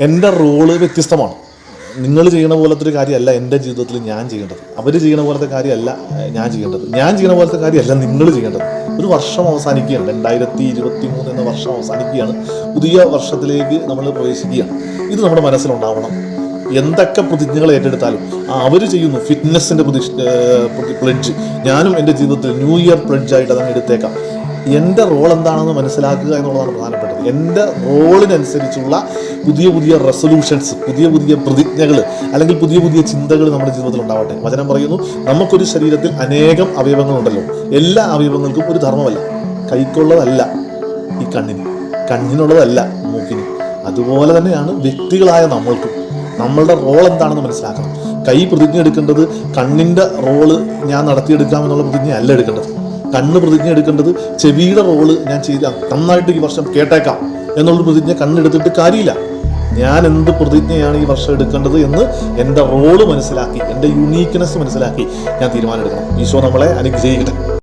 എന്റെ റോൾ വ്യത്യസ്തമാണ്. നിങ്ങൾ ചെയ്യണ പോലത്തെ ഒരു കാര്യമല്ല എന്റെ ജീവിതത്തിൽ ഞാൻ ചെയ്യേണ്ടത്. അവർ ചെയ്യണ പോലത്തെ കാര്യമല്ല ഞാൻ ചെയ്യേണ്ടത്. ഞാൻ ചെയ്യണ പോലത്തെ കാര്യമല്ല നിങ്ങൾ ചെയ്യേണ്ടത്. ഒരു വർഷം അവസാനിക്കുകയാണ്. രണ്ടായിരത്തി ഇരുപത്തി മൂന്ന് എന്ന വർഷം അവസാനിക്കുകയാണ്. പുതിയ വർഷത്തിലേക്ക് നമ്മൾ പ്രവേശിക്കുകയാണ്. ഇത് നമ്മുടെ മനസ്സിലുണ്ടാവണം. എന്തൊക്കെ പ്രതിജ്ഞകൾ ഏറ്റെടുത്താലും അവർ ചെയ്യുന്നു ഫിറ്റ്നസിന്റെ പ്രതി പ്ലഡ്ജ് ഞാനും എന്റെ ജീവിതത്തിൽ ന്യൂ ഇയർ പ്ലഡ്ജായിട്ട് അതങ്ങ് എടുത്തേക്കാം. എന്റെ റോൾ എന്താണെന്ന് മനസ്സിലാക്കുക എന്നുള്ളതാണ് പ്രധാനപ്പെട്ടത്. എന്റെ റോളിനനുസരിച്ചുള്ള പുതിയ പുതിയ റെസൊല്യൂഷൻസ് പുതിയ പുതിയ പ്രതിജ്ഞകൾ അല്ലെങ്കിൽ പുതിയ പുതിയ ചിന്തകൾ നമ്മുടെ ജീവിതത്തിൽ ഉണ്ടാവട്ടെ. വചനം പറയുന്നു നമുക്കൊരു ശരീരത്തിൽ അനേകം അവയവങ്ങളുണ്ടല്ലോ. എല്ലാ അവയവങ്ങൾക്കും ഒരു ധർമ്മമല്ല. കൈക്കുള്ളതല്ല ഈ കണ്ണിന്. കണ്ണിനുള്ളതല്ല മൂക്കിന്. അതുപോലെ തന്നെയാണ് വ്യക്തികളായ നമ്മൾക്കും. നമ്മളുടെ റോൾ എന്താണെന്ന് മനസ്സിലാക്കണം. കൈ പ്രതിജ്ഞ എടുക്കേണ്ടത് കണ്ണിന്റെ റോൾ ഞാൻ നടത്തിയെടുക്കാമെന്നുള്ള പ്രതിജ്ഞ അല്ല എടുക്കേണ്ടത്. കണ്ണ് പ്രതിജ്ഞ എടുക്കേണ്ടത് ചെവിയുടെ റോൾ ഞാൻ ചെയ്ത. നന്നായിട്ട് ഈ വർഷം കേട്ടേക്കാം എന്നുള്ളൊരു പ്രതിജ്ഞ കണ്ണെടുത്തിട്ട് കാര്യമില്ല. ഞാൻ എന്ത് പ്രതിജ്ഞയാണ് ഈ വർഷം എടുക്കേണ്ടത് എന്ന് എന്റെ റോൾ മനസ്സിലാക്കി എന്റെ യുണീക്ക്നെസ് മനസ്സിലാക്കി ഞാൻ തീരുമാനമെടുക്കണം. ഈശോ നമ്മളെ അനുഗ്രഹിക്കട്ടെ.